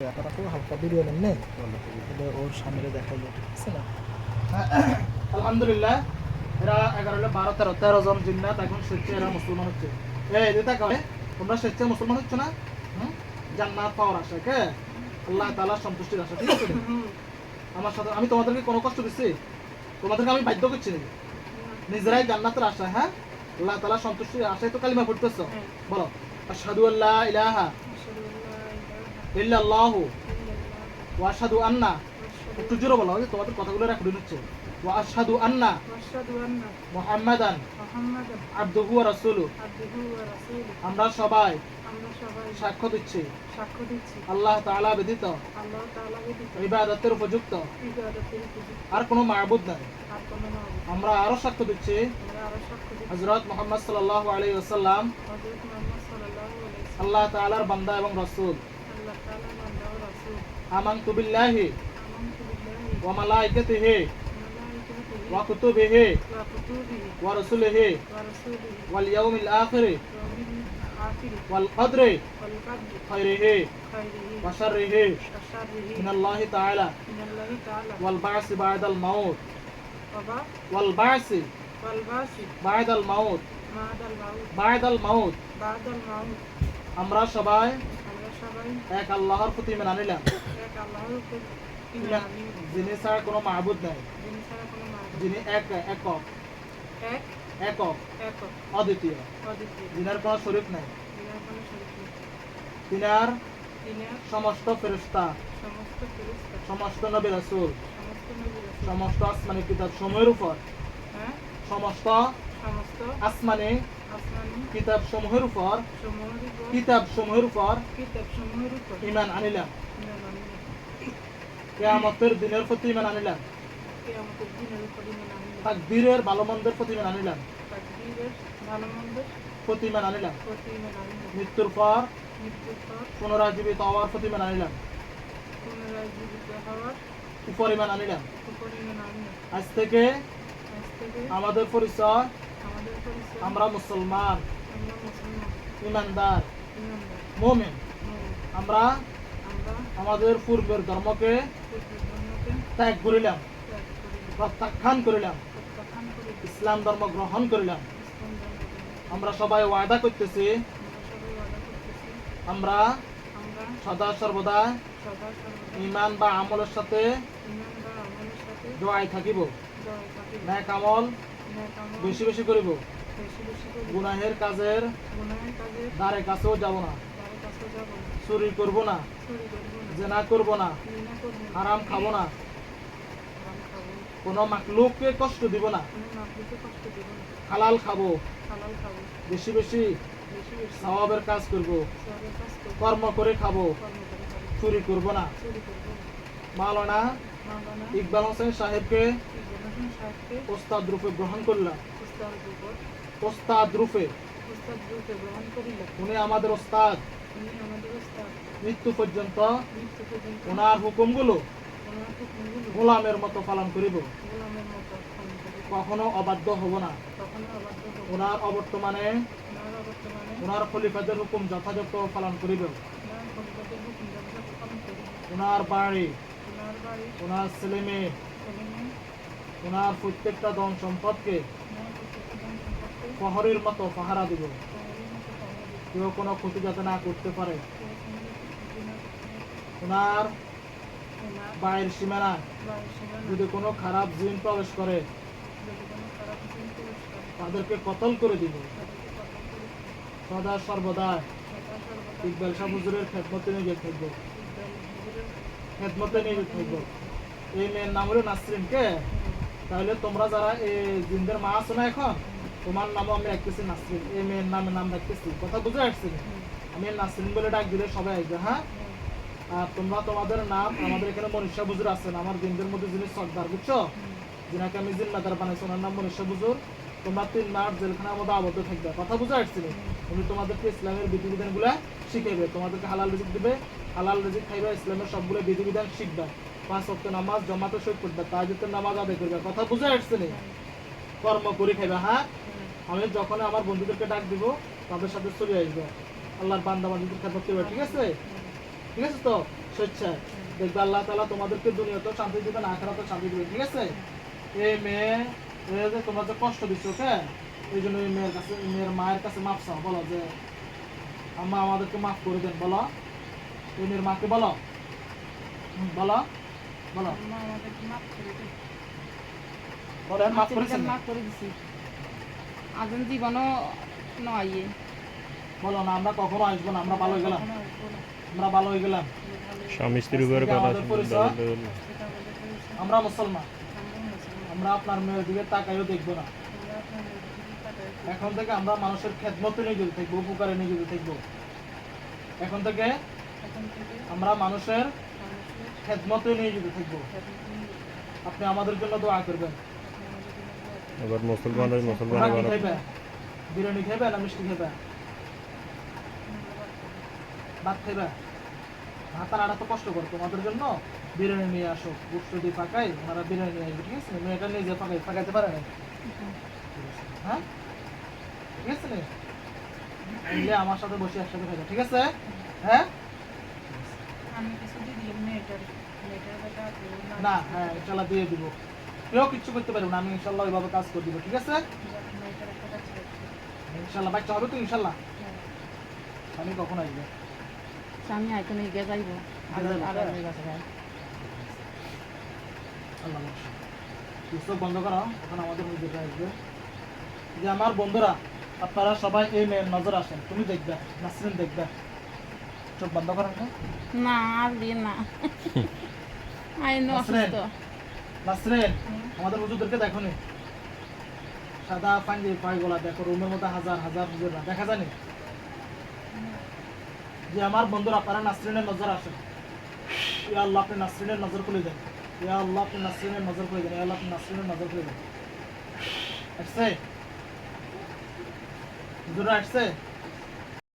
আপনারা খুব হালকা ভিডিও নেন নে ওর সামনে দেখাইলো ঠিক আছে না? আলহামদুলিল্লাহ এরা এগারো হলো বারো তেরো তেরো জন জিন্নাত এখন স্বেচ্ছা এরা মুসলমান হচ্ছে। এই তোমরা স্বেচ্ছায় মুসলমান হচ্ছ না? জান্নাত পাওয়ার আশা কে? আল্লাহ তাআলা সন্তুষ্টির আশা ঠিক আছে? আমার সাথে আমি তোমাদেরকে কোনো কষ্ট দিচ্ছি? তোমাদেরকে আমি বাধ্য করছি নাকি? নিজেরাই জান্নাতের আশা হ্যাঁ? আল্লাহ তাআলা সন্তুষ্টির আশায় তো কালিমা পড়তেছো। বলো আশহাদু আল্লাহ ইলাহা আমরা সবাই সাক্ষ্য দিচ্ছি। আল্লাহ ব্যতীত ইবাদতের উপযুক্ত। আর কোনো মাহবুদ নাই। আমরা আরও সাক্ষ্য দিচ্ছি। হজরত মোহাম্মদ সাল্লাল্লাহু আলাইহি আল্লাহ তালার বান্দা এবং রসুল। আল্লাহ তাআলা বান্দা ও রাসূল আমানতু বিল্লাহি আমানতু বিল্লাহি ওয়া মালাইকাতিহি ওয়া ওয়া কুতুবিহি ওয়া কুতুবিহি ওয়া রাসূলিহি ওয়া রাসূলিহি ওয়াল ইয়াউমিল আখির ওয়া বিল আখির ওয়াল কদরি ওয়াল কদর খাইরিহি খাইরিহি ওয়া শাররিহি ওয়া শাররিহি মিনাল্লাহি তাআলা মিনাল্লাহি তাআলা ওয়াল বা'সি বা'দাল মাউত ওয়া বা ওয়াল বা'সি ওয়াল বাসি বা'দাল মাউত মাদাল মাউত বা'দাল মাউত বাদাল মাউত আমরা সবাই আমরা সবাই এক আল্লাহর প্রতি মেনে নিলাম এক আল্লাহর উপর যিনি- ছাড়া কোনো মাহবুদ নাই। যিনি এক একক। একক। অদ্বিতীয়। যিনার কোনো শরীক নাই। তিনার সমস্ত ফেরেশতা। সমস্ত নবী রাসূল। সমস্ত আসমানি কিতাব সমূহের উপর। হ্যাঁ? সমস্ত আসমানি কিতাব সমূহের উপর কিতাব সমূহের উপর ইমান আনিলাম কেয়ামতের দিনের প্রতি ইমান আনিলাম তাকদীরের ভালো মন্দের প্রতি ইমান আনিলাম প্রতি ইমান আনিলাম আনিলাম মৃত্যুর পর মৃত্যুর পর পুনরায় জীবিত হওয়ার প্রতি ইমান আনিলাম উপর ইমান আনিলাম আনিলাম আজ থেকে আমাদের আমাদের পরিচয় আমরা মুসলমান, ইমানদার, মোমেন। আমরা আমাদের পূর্বের ধর্মকে ত্যাগ করিলাম, প্রত্যাখ্যান করিলাম, ইসলাম ধর্ম গ্রহণ করিলাম। আমরা সবাই ওয়াদা করতেছি, আমরা সদা সর্বদা ইমান বা আমলের সাথে জড়াই থাকিব। ন্যাক আমল বেশি বেশি করিব। বেশি বেশি করি গুনাহের কাজের দ্বারে কাছেও যাব না। চুরি করব না। জেনা করব না। করব হারাম খাব না। কোনো মাকলুককে কষ্ট দিব না। হালাল খাব। বেশি বেশি বেশি কাজ করব। করব। কর্ম করে খাব। চুরি করব না। চুরি করব না। মাওলানা মাওলানা ইকবাল হোসেন সাহেবকে ওস্তাদ রূপে গ্রহণ করলাম। ওস্তাদ রূপে। উনি আমাদের ওস্তাদ। মৃত্যু পর্যন্ত ওনার হুকুমগুলো গোলামের মতো পালন করিব। কখনো অবাধ্য হব না। ওনার অবর্তমানে ওনার খলিফাদের হুকুম যথাযথ পালন করিব। ওনার বাড়ি, ওনার ছেলে মেয়ে ওনার প্রত্যেকটা ধন সম্পদকে শহরের মতো পাহারা দিবে। কেউ কোনো ক্ষতি যাতে না করতে পারে। ওনার বাড়ির সীমানা যদি কোনো খারাপ জিন প্রবেশ করে, তাদেরকে কতল করে দিব সদা সর্বদা ইকবাল শাহ হুজুরের খেদমতে নিজে থাকব ইকবাল হুজুরের খেদমতে নিজে থাকব এই মেয়ের নাম হলো নাসরিন কে তাহলে তোমরা যারা এই জিন্দের মা আছো না এখন তোমার নামও আমি রাখতেছি নাসরিন। এই মেয়ের নামে নাম রাখতেছি। কথা বুঝে আসছি আমি নাসরিন বলে ডাক দিলে সবাই আসবে হ্যাঁ? আর তোমরা তোমাদের নাম আমাদের এখানে মনীষা বুজুর আছেন। আমার দিনদের মধ্যে যিনি সর্দার বুঝছ? যিনাকে আমি জিন্নাদার বানাইছি ওনার নাম মনীষা বুজুর। তোমরা তিন মাস জেলখানার মধ্যে আবদ্ধ থাকবে। কথা বুঝে আসছিল উনি তোমাদেরকে ইসলামের বিধিবিধানগুলা শিখাইবে, তোমাদেরকে হালাল রিজিক দিবে, হালাল রিজিক খাইবে, ইসলামের সবগুলো বিধিবিধান শিখবে। পাঁচ অক্ট নামাজ জমাতে শহীদ করবে তাজুতের নামাজ আদায় করবে। কথা বুঝে আসছিল কর্ম করে খাইবে হ্যাঁ? আমি যখন আমার বন্ধুদেরকে ডাক দিব, তাদের সাথে চলে আসবে। আল্লাহর বান্দা বান্ধবদের খেদমত করবে, ঠিক আছে? ঠিক আছে তো? স্বেচ্ছায় দেখবে আল্লাহ তাআলা তোমাদেরকে দুনিয়াতেও শান্তি দিবেন আখেরাতেও শান্তি দিবেন ঠিক আছে? এ মেয়ে যে তোমরা যে কষ্ট দিচ্ছ ওকে? এই জন্য মেয়ের কাছে মেয়ের মায়ের কাছে মাপ চাও বলো যে আম্মা আমাদেরকে মাফ করে দেন বলো। এই মেয়ের মাকে বলো। বলো। বলো। আম্মা আমাদেরকে মাফ করে দিন। বলেন মাফ করেছেন মাফ করে দিছি। আজন জীবনও নয়। বলো না আমরা কখনো আসব না আমরা ভালো হয়ে গেলাম। আমরা ভালো হয়ে গেলাম। স্বামী স্ত্রীর উপরে। আমরা মুসলমান। আমরা আপনার মেয়ের দিকে তাকাইও দেখব না। এখন থেকে আমরা মানুষের খেদমতে নিয়োজিত থাকব উপকারে নিয়োজিত থাকব। এখন থেকে আমরা মানুষের মানুষের খেদমতে নিয়োজিত থাকব। আপনি আমাদের জন্য দোয়া করবেন। এবার মুসলমান এবার খাইবে? বিরিয়ানি খাইবে না মিষ্টি খাইবে? ভাত খাইবে? ভাত আর আটা তো কষ্ট করে তোমাদের জন্য। বিরিয়ানি নিয়ে আসো গুপ্ত দিয়ে পাকাই ওনারা বিরিয়ানি নিয়ে আসবে ঠিক আছে? মেয়েটা নিজে পাকাই পাকাইতে পারে না। হ্যাঁ? ঠিক আছে নে? আইলে আমার সাথে বসে একসাথে খাইবে ঠিক আছে? হ্যাঁ? আমি কিছু দিদি মেয়েটার না হ্যাঁ ইনশাল্লাহ দিয়ে দিব। কেউ কিচ্ছু করতে পারব না আমি ইনশাল্লাহ ওইভাবে কাজ করে দিব ঠিক আছে। ইনশাল্লাহ বাচ্চা হবে তো ইনশাল্লাহ? হ্যাঁ। আমি কখন আসবে? স্বামী হয়তো নিয়ে গিয়ে যাইব আজন যাইবো, বন্ধ করো এখন আমাদের আসবে। যে আমার বন্ধুরা আপনারা সবাই এই মেয়ের নজর আসেন তুমি দেখবে নাসরিন দেখবে। চোখ বন্ধ করেন না। না আর না। আইন নাসরিন। নাসরিন আমাদের হুজুরদেরকে দেখো নি। সাদা পাঞ্জি পায়গোলা দেখো রুমের মধ্যে হাজার হাজার হুজুররা দেখা জানি যে আমার বন্ধুরা আপনারা নাসরিনের নজর আসেন। আল্লাহ আপনি নাসরিনের নজর খুলে দেন। ইয়া আল্লাহ, আপনি নাসরিনের নজর করে দেন। ইয়া আল্লাহ, আপনি নাসরিনের নজর করে দেন। আসছে? দুটো আসছে?